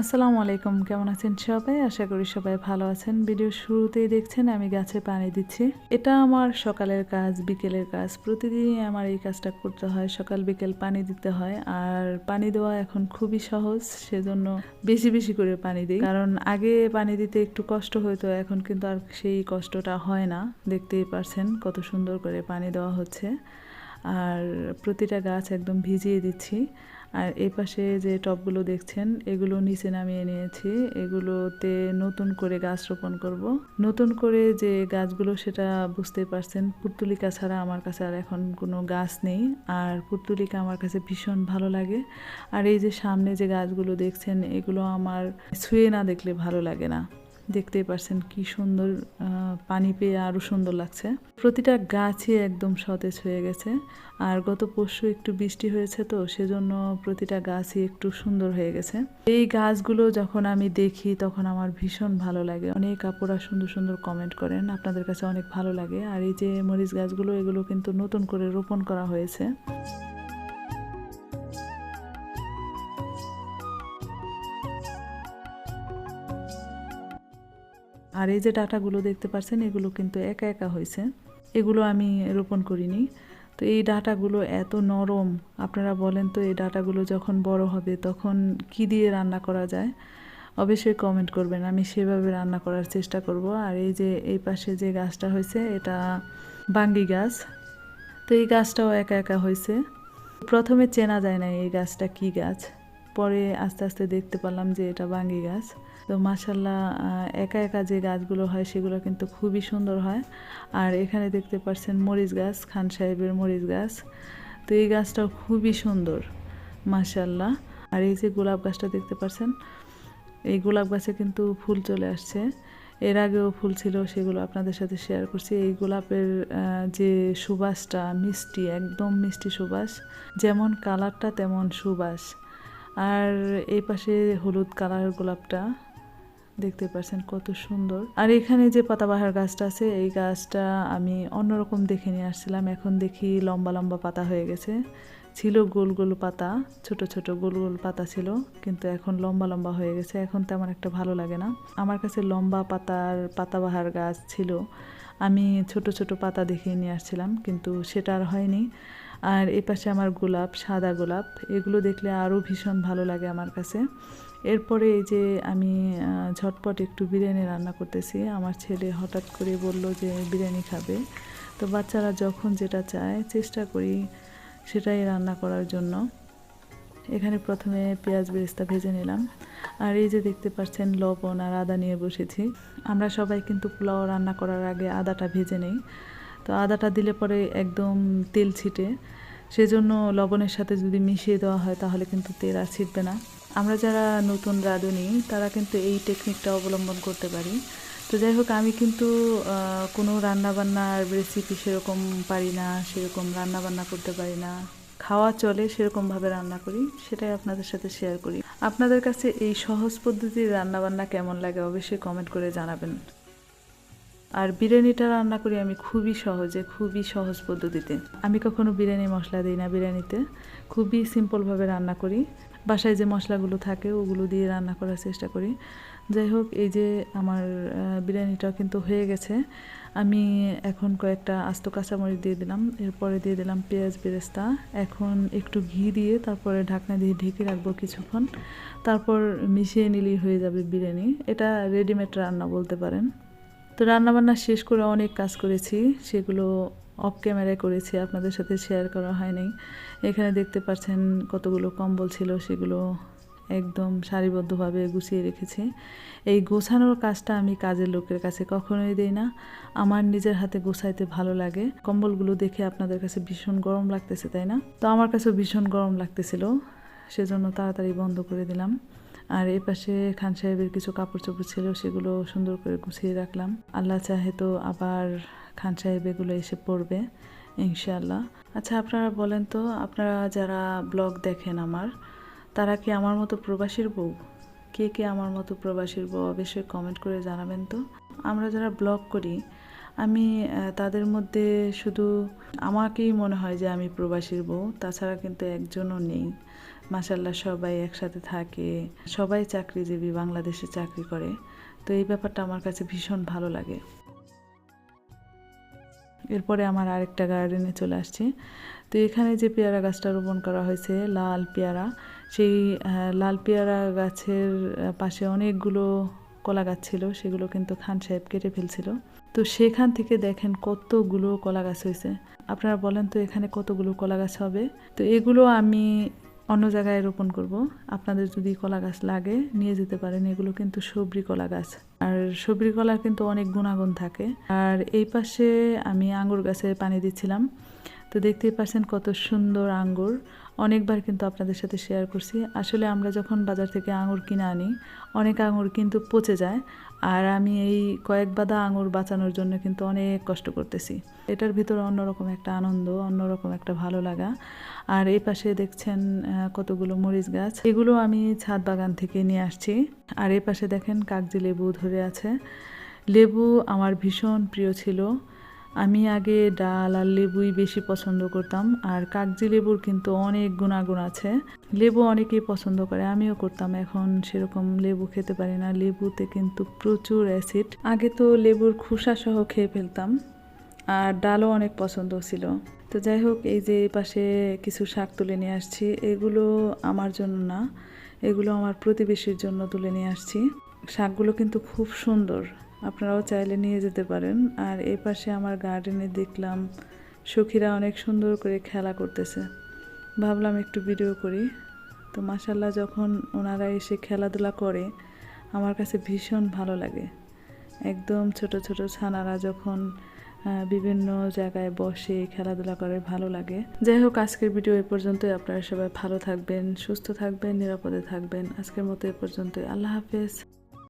আসসালামু আলাইকুম, কেমন আছেন সবাই? আশা করি সবাই ভালো আছেন। ভিডিও শুরুতেই দেখছেন, আমি গাছে পানি দিচ্ছি। এটা আমার সকালের কাজ, বিকেলের কাজ। প্রতিদিনই আমার এই কাজটা করতে হয়। সকাল, বিকেল পানি দিতে হয়। আর পানি দেওয়া এখন খুবই সহজ, সেজন্য বেশি বেশি করে পানি দিই। কারণ আগে পানি দিতে একটু কষ্ট হতো এখন কিন্তু আর সেই কষ্টটা হয় না। দেখতেই পারছেন কত সুন্দর করে পানি দেওয়া হচ্ছে। আর প্রতিটা গাছ একদম ভিজিয়ে দিচ্ছি। আর এই পাশে যে টবগুলো দেখছেন, এগুলো নিচে নামিয়ে নিয়েছি। এগুলোতে নতুন করে গাছ রোপণ করব। নতুন করে যে গাছগুলো সেটা বুঝতে পারছেন পুর্তুলিকা ছাড়া আমার কাছে আর এখন কোনো গাছ নেই। আর পুর্তুলিকা আমার কাছে ভীষণ ভালো লাগে। আর এই যে সামনে যে গাছগুলো দেখছেন, এগুলো আমার ছুঁয়ে না দেখলে ভালো লাগে না। দেখতেই পারছেন কি সুন্দর পানি পেয়ে আরও সুন্দর লাগছে। প্রতিটা গাছই একদম সতেজ হয়ে গেছে। আর গত পরশু একটু বৃষ্টি হয়েছে তো, সেজন্য প্রতিটা গাছই একটু সুন্দর হয়ে গেছে। এই গাছগুলো যখন আমি দেখি, তখন আমার ভীষণ ভালো লাগে। অনেক আপুরা সুন্দর সুন্দর কমেন্ট করেন, আপনাদের কাছে অনেক ভালো লাগে। আর এই যে মরিচ গাছগুলো, এগুলো কিন্তু নতুন করে রোপণ করা হয়েছে। আর এই যে ডাটাগুলো দেখতে পাচ্ছেন, এগুলো কিন্তু একা একা হয়েছে। এগুলো আমি রোপণ করিনি। তো এই ডাটাগুলো এত নরম, আপনারা বলেন তো এই ডাটাগুলো যখন বড় হবে তখন কি দিয়ে রান্না করা যায়? অবশ্যই কমেন্ট করবেন, আমি সেভাবে রান্না করার চেষ্টা করব। আর এই যে এই পাশে যে গাছটা হয়েছে, এটা বাঙ্গি গাছ। তো এই গাছটাও একা একা হয়েছে। প্রথমে চেনা যায় না এই গাছটা কি গাছ, পরে আস্তে আস্তে দেখতে পেলাম যে এটা বাঙ্গি গাছ। তো মাসাল্লাহ একা একা যে গাছগুলো হয় সেগুলো কিন্তু খুবই সুন্দর হয়। আর এখানে দেখতে পাচ্ছেন মরিচ গাছ, খান সাহেবের মরিচ গাছ। তো এই গাছটাও খুবই সুন্দর মাসাল্লাহ আর এই যে গোলাপ গাছটা দেখতে পাচ্ছেন এই গোলাপ গাছে কিন্তু ফুল চলে আসছে। এর আগেও ফুল ছিল, সেগুলো আপনাদের সাথে শেয়ার করছি। এই গোলাপের যে সুবাসটা, মিষ্টি, একদম মিষ্টি সুবাস, যেমন কালারটা তেমন সুবাস। আর এই পাশে হলুদ কালার গোলাপটা। দেখতে পাচ্ছেন কত সুন্দর। আর এখানে যে পাতাবাহার গাছটা আছে, এই গাছটা আমি অন্যরকম দেখে নিয়ে আসছিলাম। এখন দেখি লম্বা লম্বা পাতা হয়ে গেছে। ছিল গোল গোল পাতা, ছোট ছোট গোল গোল পাতা ছিল, কিন্তু এখন লম্বা লম্বা হয়ে গেছে। এখন তেমন একটা ভালো লাগে না। আমার কাছে লম্বা পাতার পাতাবাহার গাছ ছিল। আমি ছোট ছোট পাতা দেখে নিয়ে আসছিলাম, কিন্তু সেটা আর হয়নি। আর এ পাশে আমার গোলাপ, সাদা গোলাপ, এগুলো দেখলে আরও ভীষণ ভালো লাগে আমার কাছে। এরপরে এই যে আমি ঝটপট একটু বিরিয়ানি রান্না করতেছি, আমার ছেলে হঠাৎ করে বলল যে বিরিয়ানি খাবে। তো বাচ্চারা যখন যেটা চায়, চেষ্টা করি সেটাই রান্না করার জন্য। এখানে প্রথমে পেঁয়াজ বেরেস্তা ভেজে নিলাম। আর এই যে দেখতে পাচ্ছেন লবণ আর আদা নিয়ে বসেছি। আমরা সবাই কিন্তু পোলাও রান্না করার আগে আদাটা ভেজে নেই। তো আদাটা দিলে পরে একদম তেল ছিটে। সেজন্য লবণের সাথে যদি মিশিয়ে দেওয়া হয় তাহলে কিন্তু তেল আর ছিটবে না। আমরা যারা নতুন রাঁধুনি, তারা কিন্তু এই টেকনিকটা অবলম্বন করতে পারি। তো যাই হোক, আমি কিন্তু কোনো রান্নাবান্নার রেসিপি সেরকম পারি না, সেরকম রান্নাবান্না করতে পারি না। খাওয়া চলে, সেরকমভাবে রান্না করি, সেটাই আপনাদের সাথে শেয়ার করি। আপনাদের কাছে এই সহজ পদ্ধতির রান্নাবান্না কেমন লাগে অবশ্যই কমেন্ট করে জানাবেন। আর বিরিয়ানিটা রান্না করি আমি খুবই সহজে, খুবই সহজ পদ্ধতিতে। আমি কখনো বিরিয়ানি মশলা দিই না বিরিয়ানিতে। খুবই সিম্পলভাবে রান্না করি। বাসায় যে মশলাগুলো থাকে, ওগুলো দিয়ে রান্না করার চেষ্টা করি। যাই হোক, এই যে আমার বিরিয়ানিটা কিন্তু হয়ে গেছে। আমি এখন কয়েকটা আস্ত কাঁচামরিচ দিয়ে দিলাম। এরপরে দিয়ে দিলাম পেঁয়াজ বেরেস্তা। এখন একটু ঘি দিয়ে তারপরে ঢাকনা দিয়ে ঢেকে রাখব কিছুক্ষণ। তারপর মিশিয়ে নিলেই হয়ে যাবে বিরিয়ানি। এটা রেডিমেড রান্না বলতে পারেন। তো রান্নাবান্না শেষ করে অনেক কাজ করেছি। সেগুলো অফ ক্যামেরায় করেছি, আপনাদের সাথে শেয়ার করা হয়নি। এখানে দেখতে পাচ্ছেন কতগুলো কম্বল ছিল, সেগুলো একদম সারিবদ্ধভাবে গুছিয়ে রেখেছি। এই গোছানোর কাজটা আমি কাজের লোকের কাছে কখনোই দিই না। আমার নিজের হাতে গোছাইতে ভালো লাগে। কম্বলগুলো দেখে আপনাদের কাছে ভীষণ গরম লাগতেছে, তাই না? তো আমার কাছেও ভীষণ গরম লাগতেছিল। সেজন্য তাড়াতাড়ি বন্ধ করে দিলাম। আর এই পাশে খান সাহেবের কিছু কাপড় চোপড় ছিল, সেগুলো সুন্দর করে গুছিয়ে রাখলাম। আল্লাহ চাহে তো আবার খান সাহেব এগুলো এসে পড়বে, ইনশাআল্লাহ। আচ্ছা আপনারা বলেন তো, আপনারা যারা ব্লগ দেখেন আমার, তারা কি আমার মতো প্রবাসীর বউ? কে কে আমার মতো প্রবাসীর বউ? অবশ্যই কমেন্ট করে জানাবেন তো। আমরা যারা ব্লগ করি, আমি তাদের মধ্যে শুধু আমাকেই মনে হয় যে আমি প্রবাসীর বউ, তাছাড়া কিন্তু একজনও নেই। মাসাল্লাহ সবাই একসাথে থাকে। সবাই চাকরিজীবী, বাংলাদেশে চাকরি করে। তো এই ব্যাপারটা আমার কাছে ভীষণ ভালো লাগে। এরপরে আমার আরেকটা গার্ডেনে চলে আসছি। তো এখানে যে পেয়ারা গাছটা রোপণ করা হয়েছে, লাল পেয়ারা, সেই লাল পেয়ারা গাছের পাশে অনেকগুলো কলা গাছ ছিল, সেগুলো কিন্তু খান সাহেব কেটে ফেলছিল। তো সেখান থেকে দেখেন কতগুলো কলা গাছ হয়েছে। আপনারা বলেন তো এখানে কতগুলো কলা গাছ হবে? তো এগুলো আমি অন্য জায়গায় রোপণ করব। আপনাদের যদি কলা গাছ লাগে, নিয়ে যেতে পারেন। এগুলো কিন্তু সবরি কলা গাছ। আর সবরি কলার কিন্তু অনেক গুণাগুণ থাকে। আর এই পাশে আমি আঙুর গাছে পানি দিচ্ছিলাম। তো দেখতেই পাচ্ছেন কত সুন্দর আঙ্গুর। অনেকবার কিন্তু আপনাদের সাথে শেয়ার করছি। আসলে আমরা যখন বাজার থেকে আঙুর কিনে আনি, অনেক আঙুর কিন্তু পচে যায়। আর আমি এই কয়েক বাদা আঙুর বাঁচানোর জন্য কিন্তু অনেক কষ্ট করতেছি। এটার ভিতরে অন্যরকম একটা আনন্দ, অন্যরকম একটা ভালো লাগা। আর এই পাশে দেখছেন কতগুলো মরিচ গাছ। এগুলো আমি ছাদ বাগান থেকে নিয়ে আসছি। আর এই পাশে দেখেন কাগজি লেবু ধরে আছে। লেবু আমার ভীষণ প্রিয় ছিল। আমি আগে ডাল আর লেবুই বেশি পছন্দ করতাম, আর কাগজি লেবুর কিন্তু অনেক গুণাগুণ আছে। লেবু অনেকেই পছন্দ করে, আমিও করতাম। এখন সেরকম লেবু খেতে পারি না। লেবুতে কিন্তু প্রচুর অ্যাসিড। আগে তো লেবুর খোসা সহ খেয়ে ফেলতাম, আর ডালও অনেক পছন্দ ছিল। তো যাই হোক, এই যে পাশে কিছু শাক তুলে নিয়ে আসছি। এগুলো আমার জন্য না, এগুলো আমার প্রতিবেশীর জন্য তুলে নিয়ে আসছি। শাকগুলো কিন্তু খুব সুন্দর। আপনারাও চাইলে নিয়ে যেতে পারেন। আর এই পাশে আমার গার্ডেনে দেখলাম সখীরা অনেক সুন্দর করে খেলা করতেছে। ভাবলাম একটু ভিডিও করি। তো মাসাল্লাহ যখন ওনারা এসে খেলাধুলা করে, আমার কাছে ভীষণ ভালো লাগে। একদম ছোট ছোট ছানারা যখন বিভিন্ন জায়গায় বসে খেলাধুলা করে, ভালো লাগে। যাই হোক, আজকের ভিডিও এ পর্যন্তই। আপনারা সবাই ভালো থাকবেন, সুস্থ থাকবেন, নিরাপদে থাকবেন। আজকের মতো এ পর্যন্তই। আল্লাহ হাফেজ।